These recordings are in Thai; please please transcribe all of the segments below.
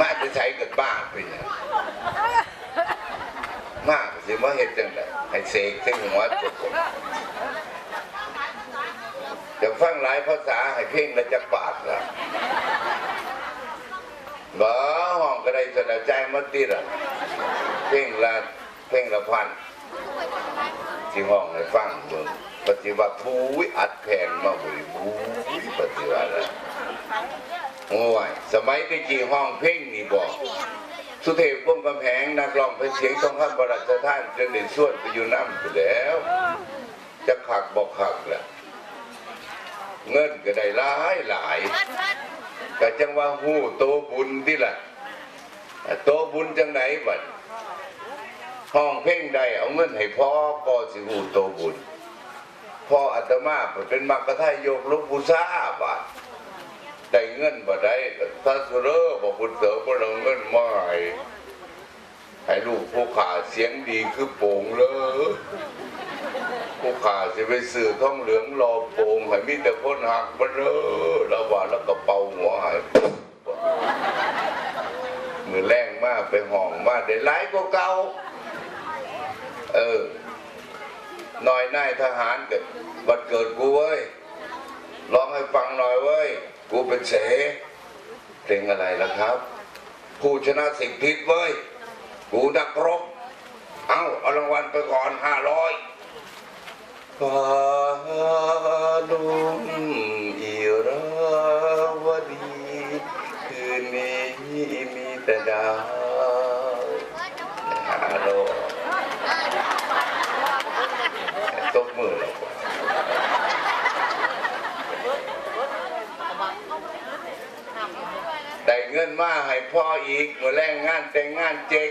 มาจะใช้กันบ้าไปเนี่ยมากสิว่าเห็นจังไดให้เสกซึ่งหัวจุกจะฟังหลายภาษาให้เพ่งและจะปาดละบ่ห้องก็ได้สนใจมาติละเพ่งละเพ่งละพันที่ห้องให้ฟังเบิ่งปฏิวัติผู้วิอัดแผ่นมาบริบูรณ์ปฏิวัติละ โอ้ยสมัยตะกี้ห้องเพ่งนี่บอก สุเทพวงศ์กำแพงนักร้องเป็นเสียงทองคำบรัชท่านจนได้ส่วนไปอยู่น้ำไปแล้ว จะขักบอกขักแหละเงินก็ได้หลายหลายก็จังว่าหู้โตบุญที่ละโตบุญจังไหนบัดห้องเพ่งใดเอาเงินให้พ่อก็สิหู้โตบุญพ่ออาตมาเป็นมักกะทายกลูกบูชาบาด ได้เงินบ่ได้ถ้าสุเรอบอกคุณเต๋อบ่เอาเงินมาให้ให้ลูกผู้ขาเสียงดีคือโป่งเลยผู้ขาสิไปซื้อท่องเหลืองรอโป่งให้มีแต่คนหักบ่เด้อแล้วว่าแล้วก็เป่าหัวให้มือแรงมากไปห้องมากได้หลายกว่าเก่าเออหน่อยนายทหารเกิดวันเกิดกูเว้ยร้องให้ฟังหน่อยเว้ย กูเป็นเสเพลงอะไรล่ะครับ ผู้ชนะสิ่งพิศเว้ย กูนักรบ เอ้าเอารางวัลไปก่อนห้าร้อยฟาลุมอีราวดี คืนนี้มีแต่ดาวฮัลโหลตบมือแล้ว ได้เงิ นมาให้พ่ออีกมือแรงงานแต่งงานเจ๊ก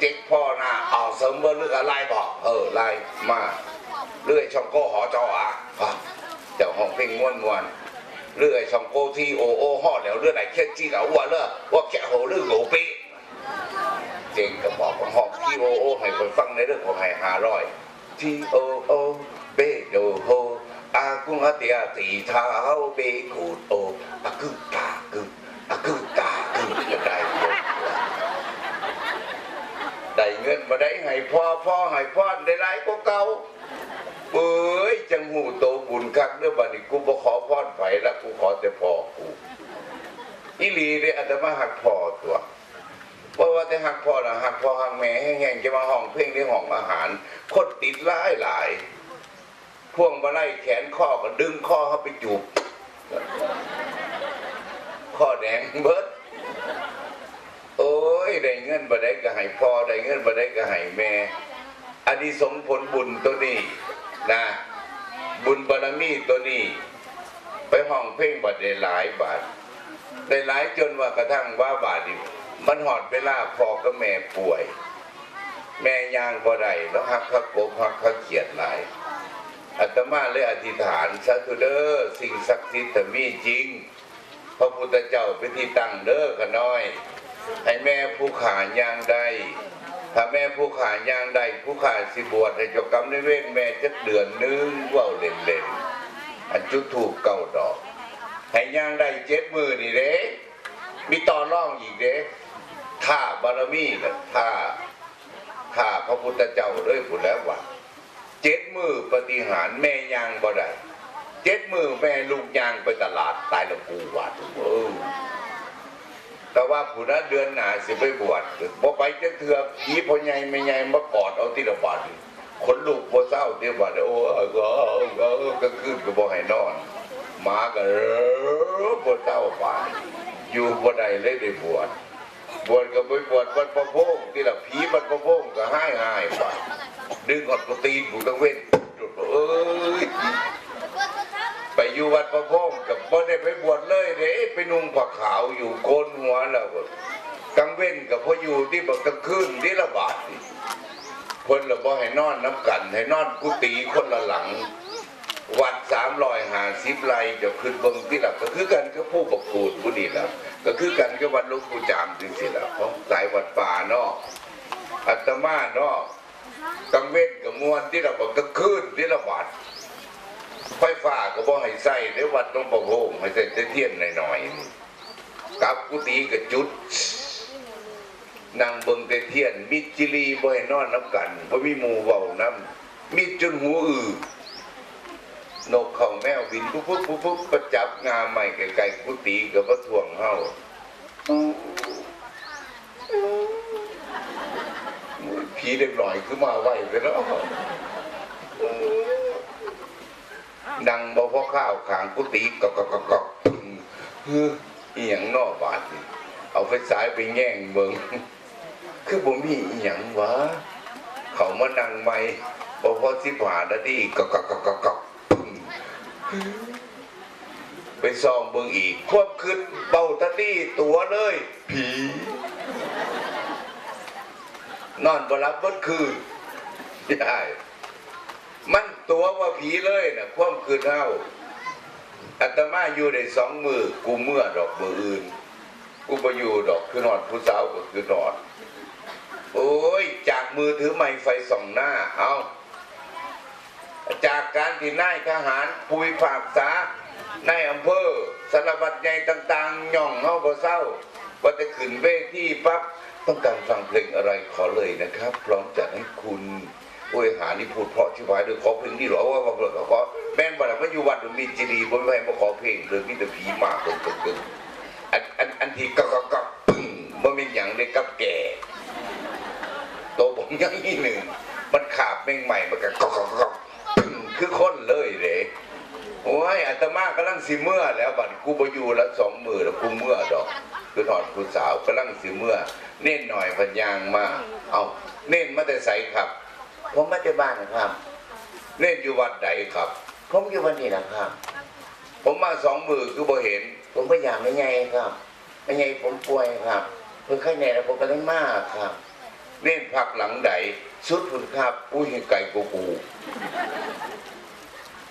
เจ๊กพ่อนะเอาเสริมเบอร์เลือกอะไรบอกเออไล่มาเลื่อยช่องโก้หอจออะอะเจ้าห้องเพลงม้วนมวนเลื่อยช่องโก้ที่โอโอห่อแล้วเลื่อยไหนแค่จี้เหลาว่าเลิกว่าแกโหเรื่องโหปีเจ๊งก็บอกว่าห้องที่โอโอให้คนฟังในเรื่องของให้หาร้อยที่โอโอเบโดโฮอากุงอาเตียตีเท้าเบกูดโออากุตากุอากุตา จะได้หมดได้เงินมาได้ให้พ่อพ่อให้พ่อได้หลายกว่าเก่าเอ้ยจังหูโตบุญคักเด้อบัดนี้กูบ่ขอพรไผละกูขอแต่พ่อกูอีหลีเด้อาตมาหักพ่อตัวเพราะว่าแต่หักพ่อนะหักพ่อหักแม่แห้งๆจะมาห้องเพลงในห้องอาหารคนติดหลายหลายพ่วงมาไล่แขนข้อก็ดึงข้อเข้าไปจูบข้อแดงเบิด ยได้เงินบ่ได้ก็ให้พ่อได้เงินบ่ได้ก็ให้แม่ อันนี้สงผลบุญตัวนี้นะ บุญบารมีตัวนี้ ไปห้องเพ่งบัดได้หลายบาทได้หลายจนว่ากระทั่งว่าบาทนี่มันหอดเวลาพ่อกับแม่ป่วย แม่ยางบ่ได้แล้วหักขักโกหักขักเขียดหลายอาตมาเลยอธิษฐานสาธุเด้อสิ่งศักดิ์สิทธิ์มีจริง พระพุทธเจ้าเป็นที่ตั้งเด้อกันน้อย ให้แม่ผู้ขานยางได้ ถ้าแม่ผู้ขานยางได้ผู้ขาสิบวชให้เจ้ากรรมในเวรแม่จะเดือนนึงว่าเล่นเล่นๆอันจุดถูกเก้าดอก ให้ยางได้เจ็ดมือนี่เด้มีต่อร่องอีกเด้ถ้าบารมีนะถ้าถ้าพระพุทธเจ้าเลยพูดแล้วว่าเจ็ดมือปฏิหารแม่ยางบ่ได้เจ็ดมือแม่ลูกยางไปตลาดตายละกูวาดเออ แต่ว่าผู้นั้นเดือนหนาสิไปบวชบ่ไปจะเถือกผีพ่อใหญ่ไม่ใหญ่มากอดเอาที่ละบาทคนลูกบ่เศร้าที่บาดโอ้เออเออเออก็คืนก็บ่ให้นอนหมาก็เออบ่เศร้าบาดอยู่บ่ได้เลยได้บวชบวชก็ไปบวชวัดประพงที่ละผีวัดประพงก็ให้หายบาดดึงอดกตีนผูต้องเว้นเอ้ย อยู่วัดประพงกับบ่ได้ไปบวชเลยเด้ไปนุ่งผ้าขาวอยู่โกนหัวแล้วก็กลางเว้นกับพ่ออยู่ที่บักกลางคืนที่ระบาดคนละบ่ให้นอนน้ำกัน ให้นอนกุฏิคนละหลัง วัดสามรอยหาสิบไรจะขึ้นเบิ่งที่หลักก็คือกันก็ผู้ประกูดผู้นี่แหละก็คือกันก็วัดลูกปูจามจริงสิละของสายวัดป่านาะอัตมาเนาะกังเว้นกับมวลที่เราบอกก็คืนที่เราบาด ไฟฟ้าก็บอกให้ใส่ในวัดต้องบอกโฮมให้ใส่แต่เทียนหน่อยๆกับกุฏิกับจุดนั่งเบิ่งแต่เทียน มิจิรีบ่ให้นอนน้ำกันบ่มีหมู่เว้าน้ำมิจนหูอื้อนกเขาแมวบินปุ๊บปุ๊บปุ๊บปุ๊บประจับงาใหม่ไกลๆกุฏิกับพระทวงเฮาผีเด็กหน่อยคือมาไหวไปแล้ว ดังบ่พ่อข้าวขางกุฏิกอกกอกกอกปึ้งเฮ้ออีหยังนอบาดเอาไฟสายไปแง่งเบิงคือบ่มีอีหยังวะเขามานั่งใหม่บ่พอสิบหานาทีกอกกอกกอกกอกกอกปึ้งไปซ่อมเบิงอีกควบขึ้นเบาตะตี้ตัวเลย ผี นอนบ่หลับเบิดคืนได้ มันตัวว่าผีเลยนะความคืนเท่าอาตมาอยู่ได้สองมือกูเมื่อดอกมืออื่น กูไปอยู่ดอกคือนอนผู้สาวก็คือนอนโอ้ยจากมือถือไม้ไฟส่องหน้าเอาจากการที่นายทหารปุยฝากษานายอำเภอสารวัตรใหญ่ต่างๆย่องเฮาบ่เศร้าว่าจะขึ้นเวทีปั๊บต้องการฟังเพลงอะไรขอเลยนะครับ พร้อมจะให้คุณ โอ้ยหานี่พูดเพราะชิบหายเลยขอเพลงนี่หรอว่าว่าเปิดขอแม่นบ่ล่ะมาอยู่วัดมีจีดีบ่ไม่ให้มาขอเพลงเลยมีแต่ผีมากตึกตึกตึกอันอันอันที่กักกักกักปึ้งบ่มีหยังเลยกับแก่โตวผมยังอีหนึ่งมันขาบแม่งใหม่มันก็กักกักกักปึ้งคือคนเลยเด้โอ้ยอาตมากำลังสิเมื่อแล้วบัดกูบ่อยู่แล้วสองมือแล้วกูเมื่อดอก คือถอดผู้สาวกำลังสิเมื่อ เน่นหน่อยพันยางมาเอาเน่นมาแต่ใสครับ ผมมาจากบ้านนะครับ เล่นอยู่วัดไหนครับ ผมอยู่วันนี้นะครับ ผมมาสองมือคือบ่เห็น ผมพยายามไม่ไงครับไม่ไงผมป่วยครับเพิ่งไข้แน่แล้วผมก็เลยมากครับ เล่นพักหลังไหนสุดพุ่นครับอุ้ยไก่กูกู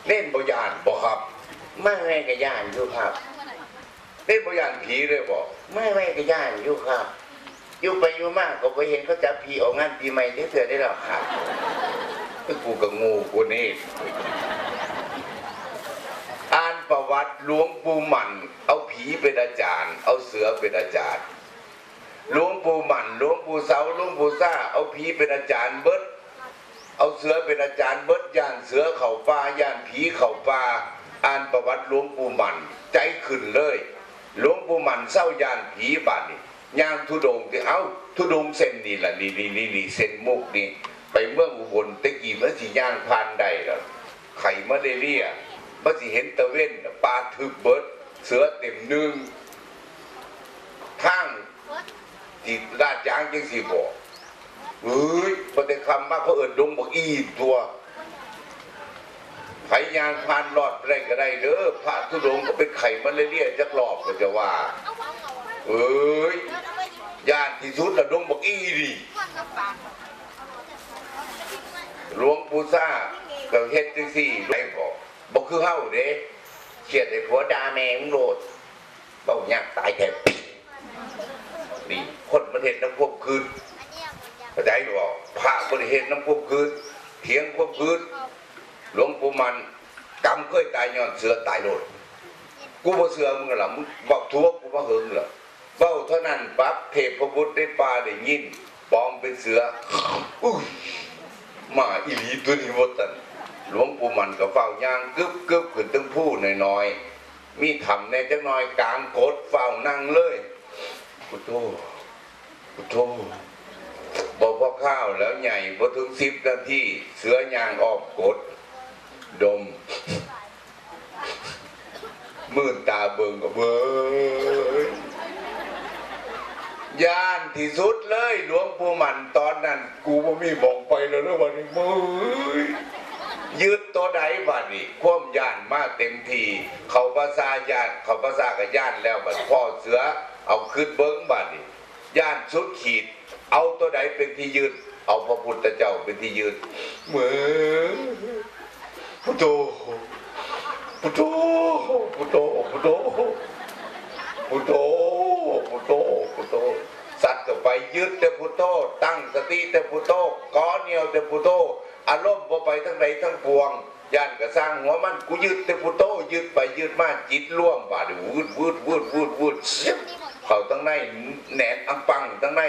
เล่นบ่ยานบ่ครับไม่ไม่กับย่านอยู่ครับ เล่นบ่ยานผีเลยบ่ไม่ไม่กับย่านอยู่ครับ อยู่ไปอยู่มากก็ไปเห็นเขาจับผีออกงานปีใหม่ที่เถื่อได้หรอกครับคือกูกับงูกูนี่อ่านประวัติหลวงปู่หมันเอาผีเป็นอาจารย์ เอาเสือเป็นอาจารย์หลวงปู่หมันหลวงปู่เสาหลวงปู่ซ่าเอาผีเป็นอาจารย์เบิดเอาเสือเป็นอาจารย์เบิดย่านเสือเข่าป่าย่านผีเข่าป่าอ่านประวัติหลวงปู่หมันใจขึ้นเลยหลวงปู่หมันเศร้าย่านผีบาดนี่ ย่างทุดงที่เอ้าทุดงเส้นนี่แหละนี่นี่นี่นี่เส้นมุกนี่ไปเมืองอุบลตะกี้มันสิย่างผ่านได้ล่ะไข่มาเลเรียมันสิเห็นตะเว้นปลาถึกเบิด เสือเต็มหนึ่งข้างที่ลาดยางจังสิบอกเฮ้ยพอแต่คำมาเขาเอินดงบอกอีตัวไขยางพานรอดได้ก็ได้เด้อพระทุดงก็เป็นไข่มาเลเรียจักรอบก็จะว่า เอ้ยย่านที่สุดละดงบอกอีดิหลวงปู่ซ่าก็เฮ็ดจังซี่ไรบอกบอกคือเฮาเด้เขียดไอ้ผัวดาแม่งโลดเบ้ายากตายแทบนี่คนมันเห็นน้ำพวกคืนเข้าใจบ่พระบริเหตุน้ำควบคืนเถียงควบคืนหลวงปู่มันกรรมเคยตายย้อนเสือตายโลดกูบ่เสือมึงล่ะมึงบอกทั่วกูบ่เฮิงเหรอ เว้าเท่านั้นปั๊บเทพบุตรได้ป่าได้ยินปลอมเป็นเสืออุ้ยมาอีหลีตัวนี้บ่ตันหลวงปู่มันก็เฝ้าย่างกึบกึบขึ้นตึงผู้น้อยๆมีทำในจักหน่อยกลางกดเฝ้านั่งเลยพุทโธพุทโธบอกว่าข้าวแล้วใหญ่พอถึงสิบนาทีเสือยางออกกด ดมมื่นตาเบิงก็เบิง ย่านที่สุดเลยหลวงปู่มันตอนนั้น กูบ่มีมองไปแล้วนะวันนี้มึงยืดตัวใดบัดนี้ความย่านมาเต็มทีเขาภาษาย่านเขาภาษากับย่านแล้วบัดพ่อเสือเอาขึ้นเบิ้งบัดนี้ย่านสุดขีด เอาตัวใดเป็นที่ยืนเอาพระพุทธเจ้าเป็นที่ยืนเหมือนพุทโธพุทโธพุทโธพุทโธพุทโธ พุทโธพุทโธสัตว์ก็ไปยึดแต่พุทโธตั้งสติแต่พุทโธก้อนเหนียวแต่พุทโธอารมณ์บ่ไปทั้งใดทั้งปวงย่านก็สร้างหัวมันกูยึดแต่พุทโธยึดไปยึดมาจิตร่วมบาดวืดวืดวืดวืดวืดเสียบเข้าตั้งในแหนนอังปังตั้งใน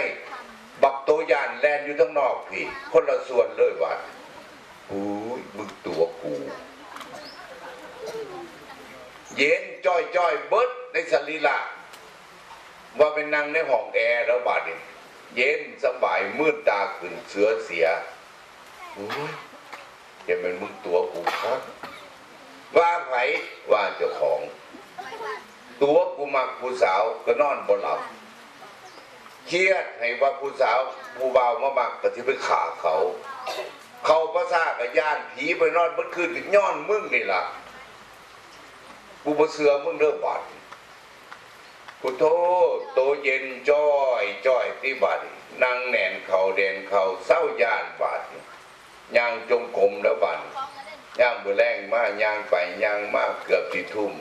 บักโตยานแลนอยู่ทั้งนอกพี่ คนละส่วนเลยว่าอุ้ยมึงตัวกูเย็นจ้อยจ้อยเบิดในสรีระ ว่าเป็นนางในห้องแอร์แล้วบาดนี้เย็นสบายมืดตาขึ้นเสือเสียอยจะเป็นมึงตัวกูครับ ว่าไผว่าเจ้าของ ตัวกูมักผู้สาวก็นอนบ่หลับเครียดให้ว่าผู้สาวผู้บ่าวมามักก็ที่ไปขาเขา เขาภาษากับย่านผีไปนอนเมื่อคืนก็ย้อนมึงนี่ล่ะกูบ่เสือมึงเด้อบาด กูโทษโตเย็นจ้อยจ้อยที่บาดนี่นั่งแหนนเข่าแดนเข่าเศร้ายานบาดนี่ย่างจงกรมแล้วบาดนี่ย่างมือแรงมากย่างไปย่างมากเกือบสี่ทุ่ม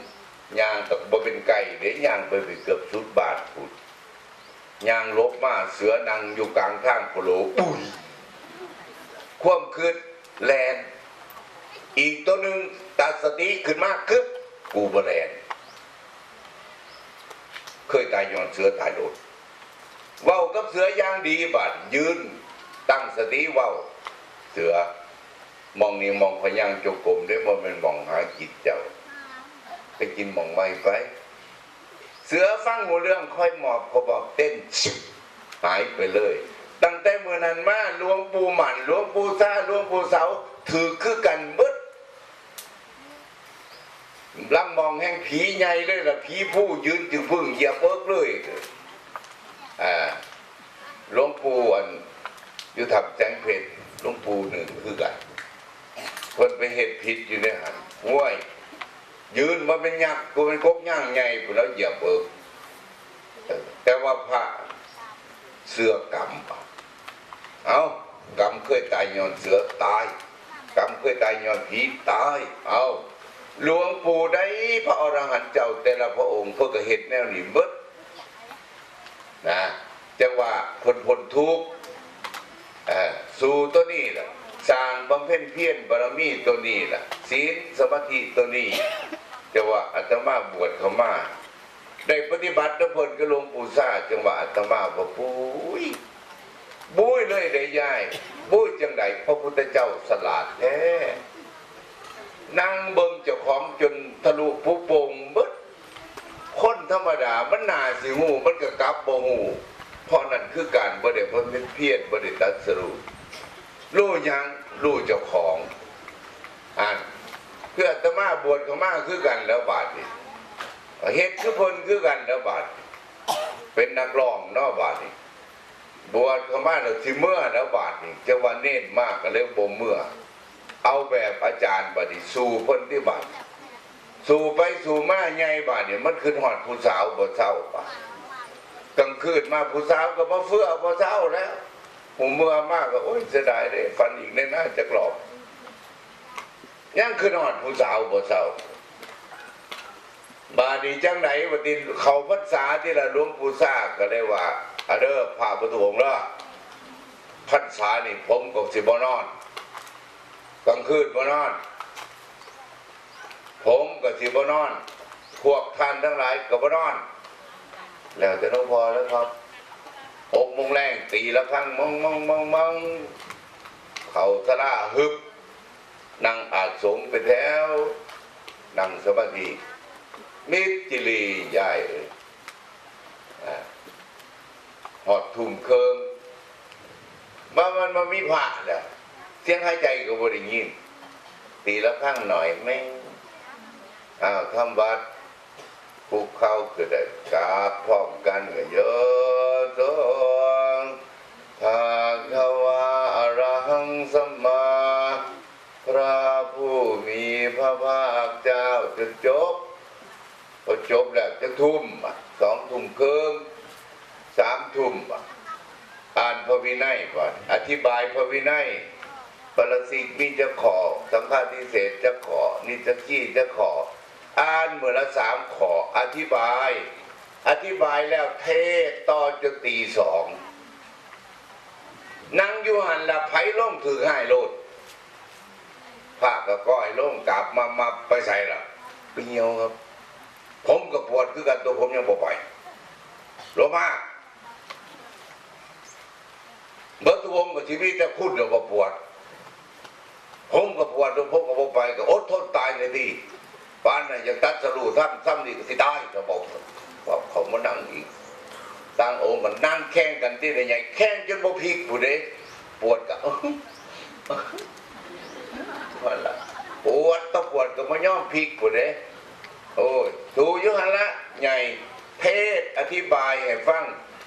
ย่างกับบเป็นไก่เดี๋ยวย่างไปไปเกือบสุดบาทพุดย่างลบมาเสือนังอยู่กลางทางโปโลปุ้ยความคืดแลนอีกตัวหนึ่งตัดสติขึ้นมากคึบกูบแลน เคยตายย้อนเสือตายโดดเว้ากับเสือย่างดีบาดยืนตั้งสติเว้าเสือมองนี่มองพยังจงกรมได้บ่แมันมองหาจิตเจ้าไปกินมองไม่ไปเสือฟังหัวเรื่องค่อยหมอบเขาบอกเต้นชิบหายไปเลย ตั้งแต่เมื่อนั้นมาหลวงปู่หมันหลวงปู่ซาหลวงปู่เสาถือคือกันเบิด ลังมองแห่งผีใหญ่เลยละผีผู้ยืนจึงพึ่งเหยียบเบิกเลยอ่าหลวงปู่อันอยู่ทับแจงเพชรหลวงปู่หนึ่งคือกันคนไปเหตุผิดอยู่ในหันห้วยยืนมาเป็นยักษ์กูเป็นกกย่างใหญ่กูแล้วเหยียบเบิกแต่ว่าพระเสือกรรมเอากรรมเคยตายย้อนเสือตายกรรมเคยตายย้อนผีตายเอา หลวงปู่ได้พระอรหันต์เจ้าแต่ละพระองค์เพื่อก็เห็นแนวนี้เบิดนะจังว่าคนพ้นทุกข์สู่ตัวนี้แหละสร้างบำเพ็ญเพียรบารมีตัวนี้แหละศีลสมาธิตัวนี้จะว่าอาตมาบวชเข้ามาได้ปฏิบัติแล้วเพลก็หลวงปู่ซาจังว่าอาตมาบอกปุ้ยบุ้ยเลยได้ยายบุ้ยจังไดพระพุทธเจ้าสลาดแท้ นั่งเบิ่งเจ้าของจนทะลุปุโป่งบิดคนธรรมดามันนาสิหูมันก็กลับบ่หูเพราะนั่นคือการบริเวณเป็นเพียรบริตัสรุรู้ยังรู้เจ้าของอ่านเพื่อตมาบวชเขามาคือกันแล้วบาดนี่เฮ็ดคือเพนคือกันแล้วบาดเป็นนักร้องนอกบาดนี่บวชเขามาแล้วสิเมื่อแล้วบาดนี่จะว่าเน้นมากก็เลยบ่เมื่อ เอาแบบอาจารย์บาดนี่สู่เพิ่นที่บาดสู่ไปสู่มาใหญ่บาดนี่มันขึ้นหอดผู้สาวบ่เศร้าบาดกลางคืนมาผู้สาวก็มาเฟื่อพอเช้าแล้วผมเมื่อมากก็โอ้ยเสียดายเลยฟันอีกในหน้าจะกรอบยังคือนอนผู้สาวพอเช้าบาดีจังไหนวันนี้เขาพรรษาที่ละหลวงปู่ซ่าก็เลยว่าอะเด้อพาประตูหงส์เด้อพรรษานี่ผมก็สิบ่นอน กลางคืนบ่นอน ผมก็สิบ่นอน พวกท่านทั้งหลายก็บ่นอน แล้วจะต้องพอแล้วครับหกโมงแรงตีละครั้งมองมองมองมองเขาสลาฮึบนั่งอาจสงไปแถวนั่งสมาธิมิจิรียายเอ้ยอ่หอดทุ่มเคิงมามันมามีผ่าแล้วเสียงหายใจก็บริยินตีละครั้งหน่อยแม่อ้าวทำวัดภูเขาคือได้กราบพร้อมกันก็เยอะจงภาควาอรหังสัมมา พระผู้มีพระภาคเจ้าจะจบพอจบแล้วจะทุ่มสองทุ่มครึ่งสามทุ่มอะอ่านพระวินัยก่อน อธิบายพระวินัย ปรสิกมีจะขอ สังฆาทิเศษจะขอ นิจกี้จะขอ อ่านเมื่อละสามขอ อธิบาย อธิบายแล้วเทศต่อจนตีสองนังยูหันละไผ่ล่มถือให้โลดผ้าก็ก้อยล่มกลับมามาไปใส่ละไปเหี่ยวครับ ผมก็ปวดคือกันตัวผมยังบ่ไปโลมาเบิร์ตวงกับชีวิตจะคุณเดี๋ยวก็ปวด ผมก็ปวดแล้วผมก็บ่ไปก็อดทนตายเลยที่บ้านน่ะยังตัดสรูท่านซ้ำนี่ก็สิตายจะบอกว่าเขามานั่งอีกตั้งองค์กันนั่งแข่งกันที่ไหนๆแข่งจนบ่พลิกผู้ใดปวดก็ว่าละปวดต้องปวดก็มาย่อมพลิกผู้ใดโอ้ยดูยู่หันละใหญ่เทศอธิบายให้ฟัง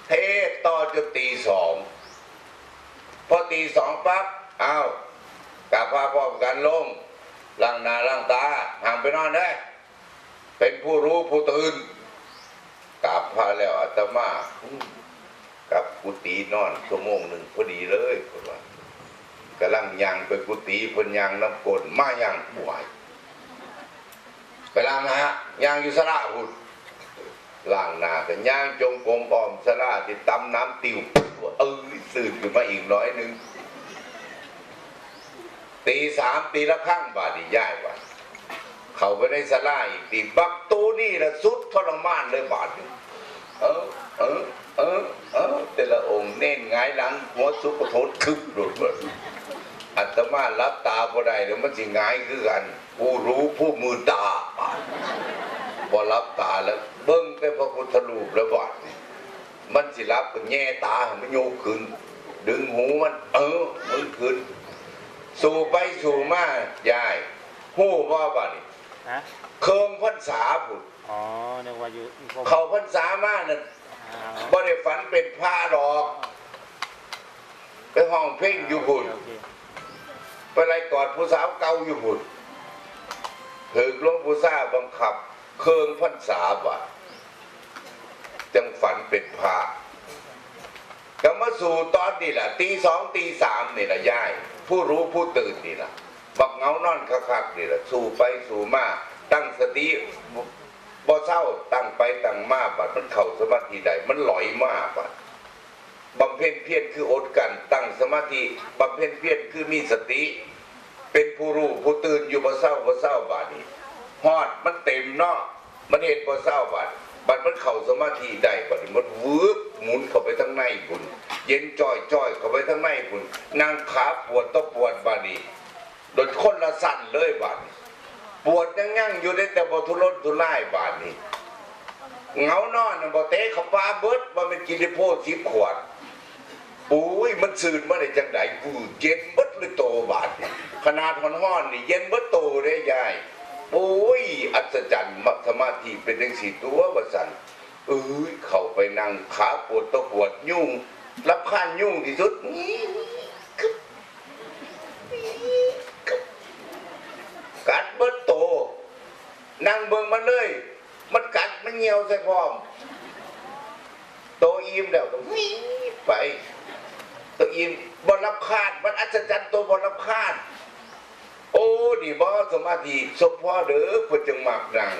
เทศต่อจนตีสองพอตีสองปั๊บอ้าว กลับพาพร้อกันลงล้างหน้าล้างตาห่างไปนอนได้ เป็นผู้รู้ผู้ตื่นกลับพาแล้วอาตมากับกุฏินอนชั่วโมงหนึ่งพอดีเลยคนว่ากำลังยังไปกุฏิเพนยังน้ำกลมายังป่วยไปล้างหนะฮะยางอยู่สระพุ่นล้างหน้ากันย่างจงกรมอ้อมสระที่ตำน้ำติวเออสื่นขึ้นมาอีกน้อยหนึ่ง ตีสามตีละครั้งบาดนีย่ายว่าเขาไปในสลาอีกตีบักตูนี่ละสุดทรมานเลยบาดนี้เออเออเออเออแต่ละองค์เน้นหงายหลังหัวสุกโทษคึบหลุดเลยอัตมารับตาบ่ได้เดี๋ยวมันสิงายคือกันผู้รู้ผู้มือตาบาดบ่รับตาแล้ว เบิ้งไปพระพุทธรูปแล้วบาดนี้มันสิรับก็แง่ตาให้มันโยกขึ้น ดึงหูมัน เออมันขึ้น สู่ไปสู่มายายหู้ว่าบัดนี้ฮะเคิงพรรษาผุดอ๋อนึกว่าอยู่ผมเขาพรรษามานั่นอ่าบ่ได้ฝันเป็นผ้าดอกไปห้องเพ่งอยู่ผุดโอเคไปไล่กอดผู้สาวเก่าอยู่ผุดถึกหลวงปู่ซ่าบังคับ เคิงพรรษาบัดจังฝันเป็นผ้าก็มาสู่ตอนนี่แหละตีสองตีสามนี่แหละยาย ผู้รู้ผู้ตื่นนี่แหละบักเงานอนคักๆนี่แหละสู่ไปสู่มาตั้งสติบ่เศร้าตั้งไปตั้งมาบัดมันเข้าสมาธิใดมันหลอยมาบัดบำเพ็ญเพียรคืออดกันตั้งสมาธิบำเพ็ญเพียรคือมีสติ เป็นผู้รู้ผู้ตื่นอยู่บ่เศร้าบ่เศร้าบาดนี้ฮอดมันเต็มเนาะมันเห็นบ่เศร้าบาดบัดมันเข้าสมาธิได้บัดนี้มันวืบหมุนเข้าไปทางในบุญ เย็นจ้อยจ้อยเข้าไปทางในบุญนั่งขาปวดต้องปวดบานีโดนคนละสั่นเลยบานีปวดยังยั่งอยู่ได้แต่บทุรนทุรายบานีเงานอนน่ะบ่เตะเขาปลาเบิดบ่แม่นกินได้โพดสิบขวดปุ้ยมันซื่นมาได้จังไดกูเย็นเบิดเลยโตบาดนี้ขนาดฮ้อนนี่เย็นเบิดโตเด้ยายปุ้ยอัศจรรย์มัสมาธิเป็นจังสี่ตัวว่สันเอ้ยเข้าไปนั่งขาปวดตะปวดยุ่ง รับคานยุ่งที่สุดกัดเบิดโตนั่งเบิ่งมันเลย มันกัดมันเหี่ยวใส่พร้อม โตอิ่มแล้วก็วิ่งไปโตอิ่มบนรับคาด มันอัศจรรย์ตัวบนรับคาด โอ้ดีบ่สมาธิสมพ่อเด้อพจึงมักนั่ง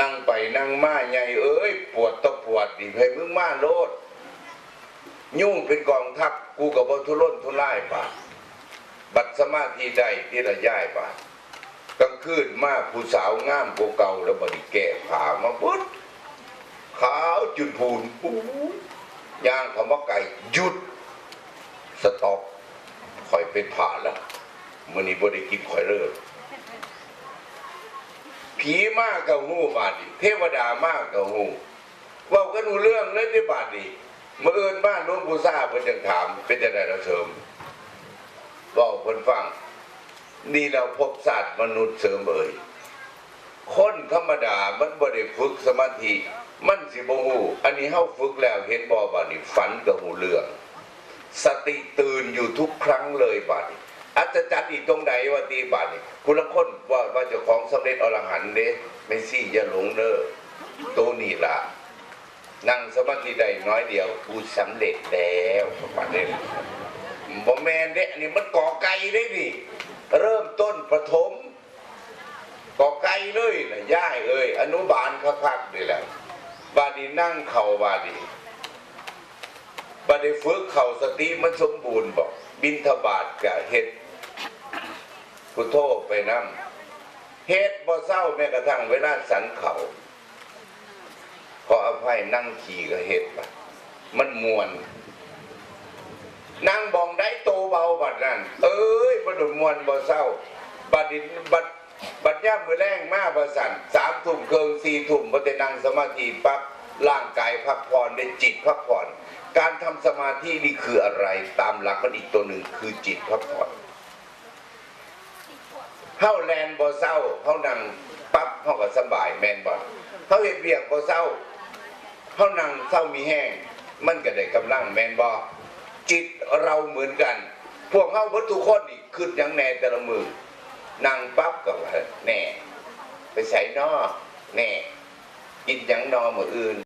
นั่งไปนั่งมาใหญ่เอ้ย ปวดตะปวดดิให้มึงมาโลด ยุ่งเป็นกองทัพกูกับบทุรนทุรายป่ะบัดสมาธิได้ที่ละย้ายป่ะกลางคืนมาผู้สาวงามกว่าเก่าแล้วบดีแก้ผ้ามาปุ๊ดขาวจุดพูนปูย่างคำว่าไก่หยุด สต็อปคอยเป็นผ่าล้วมันนี้บริกินคอยเลิกผีมากกับหูบาดนีเทวดามากกับหูว่ากันหูเรื่องเลยที่บาดนี เมื่อเอินบ้านหลวงปู่ซ่าเพิ่นจังถาม เป็นจะได้เราเสริมบอกเพิ่นฟัง นี่เราพบศาสตร์มนุษย์เสริมเอ่ยคนธรรมดามันบ่ได้ฝึกสมาธิ มันสิบ่ฮู้อันนี้เฮาฝึกแล้วเห็นบ่บัดนี้ฝันกับหูเรื่อง สติตื่นอยู่ทุกครั้งเลยบัดนี้อัศจรรย์อีกตรงใดว่าตีบัดนี้คุณละคนว่าว่าเจ้าของสำเร็จอรหันต์เด้ไม่ซี่อย่าหลงเด้อตัวนี้ล่ะ นั่งสมาธิได้น้อยเดียวกูสำเร็จแล้วบัดนี้บ่แมนเด้นนี้มันก่อไก่ได้ดิเริ่มต้นประถมก่อไก่เลยนะย่ายเอ้ยอนุบาลคักๆนี่แหละบาดีนั่งเข่าบาดีบาดีฝึกเข่าสติมันสมบูรณ์บอกบินทบาทกะเฮ็ดพุทโธไปนํเฮ็ดบ่เศร้าแม้กระทั่งเวลาสันเขา ขออภัยนั่งขี่ก็เห็ดปะมันมวนนั่งบองได้โตเบาบัดนั่นเอ้ยบัดมวนบ่เศร้า บัดดินบัดบัดย่ามือแรงมาประสันสามทุ่มเกิงสี่ทุ่มพอจะนั่งสมาธิปั๊บร่างกายพักผ่อนได้จิตพักผ่อน การทำสมาธินี่คืออะไร ตามหลักมันอีกตัวหนึ่งคือจิตพักผ่อนเฮาแลนบ่เศร้าเฮานั่งปั๊บเฮาก็สบายแมนบ่เฮาเฮ็ดเวียกบ่เศร้า เฮานั่งเศร้ามีแห้งมันก็ได้กำลังแมนบอจิตเราเหมือนกัน พวกเฮาเบิดทุกคนนี่ขึ้นยังแน่แต่ละมือนั่งปั๊บก็ว่าแน่ ไปใส่นอแน่กินยังนอมืออื่น